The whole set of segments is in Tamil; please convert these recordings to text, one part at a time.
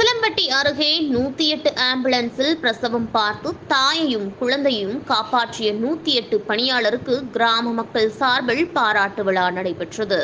உசிலம்பட்டி அருகே நூத்தி எட்டு ஆம்புலன்ஸில் பிரசவம் பார்த்து தாயையும் குழந்தையும் காப்பாற்றிய நூத்தி எட்டு பணியாளருக்கு கிராம மக்கள் சார்பில் பாராட்டு விழா நடைபெற்றது.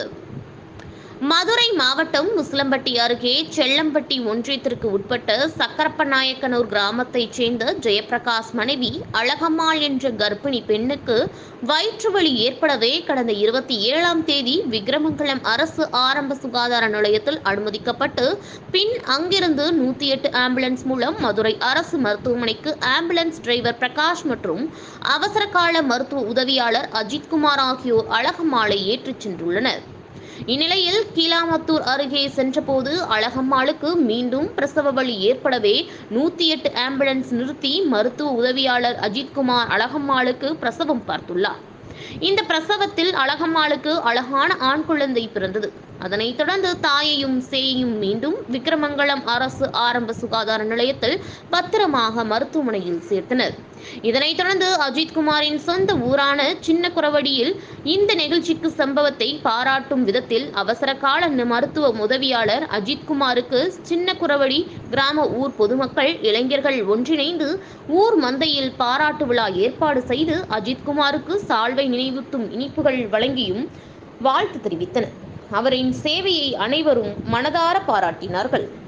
மதுரை மாவட்டம் முஸ்லம்பட்டி அருகே செல்லம்பட்டி ஒன்றியத்திற்கு உட்பட்ட சக்கரப்பநாயக்கனூர் கிராமத்தைச் சேர்ந்த ஜெயபிரகாஷ் மனைவி அழகம்மாள் என்ற கர்ப்பிணி பெண்ணுக்கு வயிற்று வலி ஏற்படவே கடந்த இருபத்தி ஏழாம் தேதி விக்கிரமங்கலம் அரசு ஆரம்ப சுகாதார நிலையத்தில் அனுமதிக்கப்பட்டு பின் அங்கிருந்து நூத்தி எட்டு ஆம்புலன்ஸ் மூலம் மதுரை அரசு மருத்துவமனைக்கு ஆம்புலன்ஸ் டிரைவர் பிரகாஷ் மற்றும் அவசரகால மருத்துவ உதவியாளர் அஜித்குமார் ஆகியோர் அழகம்மாளை ஏற்றிச் சென்றுள்ளனர். இந்நிலையில் கீழாமத்தூர் அருகே சென்றபோது அழகம்மாளுக்கு மீண்டும் பிரசவ வலி ஏற்படவே நூத்தி எட்டு ஆம்புலன்ஸ் நிறுத்தி மருத்துவ உதவியாளர் அஜித்குமார் அழகம்மாளுக்கு பிரசவம் பார்த்துள்ளார். இந்த பிரசவத்தில் அழகம்மாளுக்கு அழகான ஆண் குழந்தை பிறந்தது. அதனைத் தொடர்ந்து தாயையும் சேயையும் மீண்டும் விக்கிரமங்கலம் அரசு ஆரம்ப சுகாதார நிலையத்தில் பத்திரமாக மருத்துவமனையில் சேர்த்தனர். இதனைத் தொடர்ந்து அஜித்குமாரின் சொந்த ஊரான சின்ன குரவடியில் இந்த நிகழ்ச்சிக்கு சம்பவத்தை பாராட்டும் விதத்தில் அவசர கால மருத்துவ உதவியாளர் அஜித்குமாருக்கு சின்ன குரவடி கிராம ஊர் பொதுமக்கள் இளைஞர்கள் ஒன்றிணைந்து ஊர் மந்தையில் பாராட்டு விழா ஏற்பாடு செய்து அஜித்குமாருக்கு சால்வை நினைவூட்டும் இனிப்புகள் வழங்கியும் வாழ்த்து தெரிவித்தனர். அவரின் சேவையை அனைவரும் மனதார பாராட்டினார்கள்.